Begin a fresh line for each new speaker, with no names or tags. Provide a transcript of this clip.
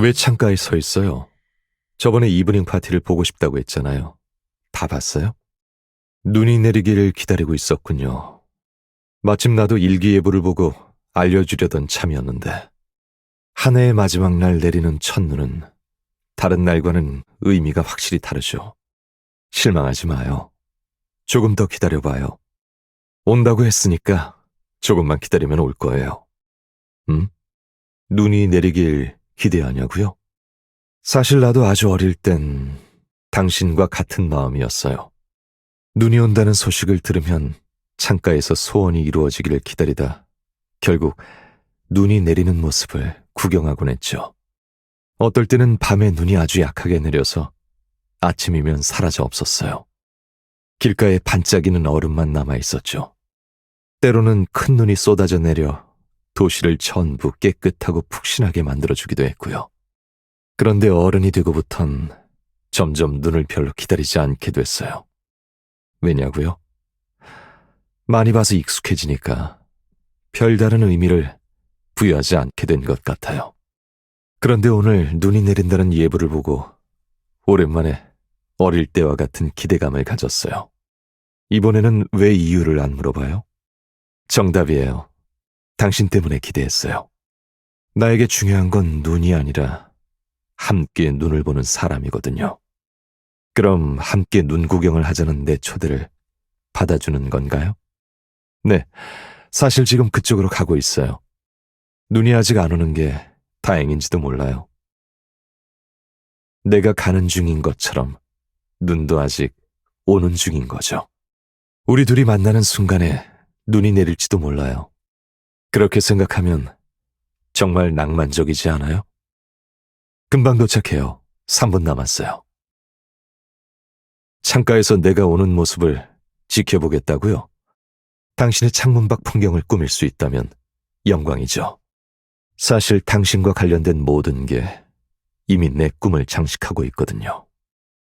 왜 창가에 서 있어요? 저번에 이브닝 파티를 보고 싶다고 했잖아요. 다 봤어요? 눈이 내리기를 기다리고 있었군요. 마침 나도 일기예보를 보고 알려주려던 참이었는데 한 해의 마지막 날 내리는 첫눈은 다른 날과는 의미가 확실히 다르죠. 실망하지 마요. 조금 더 기다려봐요. 온다고 했으니까 조금만 기다리면 올 거예요. 음? 눈이 내리길 기대하냐고요? 사실 나도 아주 어릴 땐 당신과 같은 마음이었어요. 눈이 온다는 소식을 들으면 창가에서 소원이 이루어지기를 기다리다 결국 눈이 내리는 모습을 구경하곤 했죠. 어떨 때는 밤에 눈이 아주 약하게 내려서 아침이면 사라져 없었어요. 길가에 반짝이는 얼음만 남아 있었죠. 때로는 큰 눈이 쏟아져 내려 도시를 전부 깨끗하고 푹신하게 만들어주기도 했고요. 그런데 어른이 되고부턴 점점 눈을 별로 기다리지 않게 됐어요. 왜냐고요? 많이 봐서 익숙해지니까 별다른 의미를 부여하지 않게 된 것 같아요. 그런데 오늘 눈이 내린다는 예보를 보고 오랜만에 어릴 때와 같은 기대감을 가졌어요. 이번에는 왜 이유를 안 물어봐요? 정답이에요. 당신 때문에 기대했어요. 나에게 중요한 건 눈이 아니라 함께 눈을 보는 사람이거든요. 그럼 함께 눈 구경을 하자는 내 초대를 받아주는 건가요? 네, 사실 지금 그쪽으로 가고 있어요. 눈이 아직 안 오는 게 다행인지도 몰라요. 내가 가는 중인 것처럼 눈도 아직 오는 중인 거죠. 우리 둘이 만나는 순간에 눈이 내릴지도 몰라요. 그렇게 생각하면 정말 낭만적이지 않아요? 금방 도착해요. 3분 남았어요. 창가에서 내가 오는 모습을 지켜보겠다고요? 당신의 창문 밖 풍경을 꾸밀 수 있다면 영광이죠. 사실 당신과 관련된 모든 게 이미 내 꿈을 장식하고 있거든요.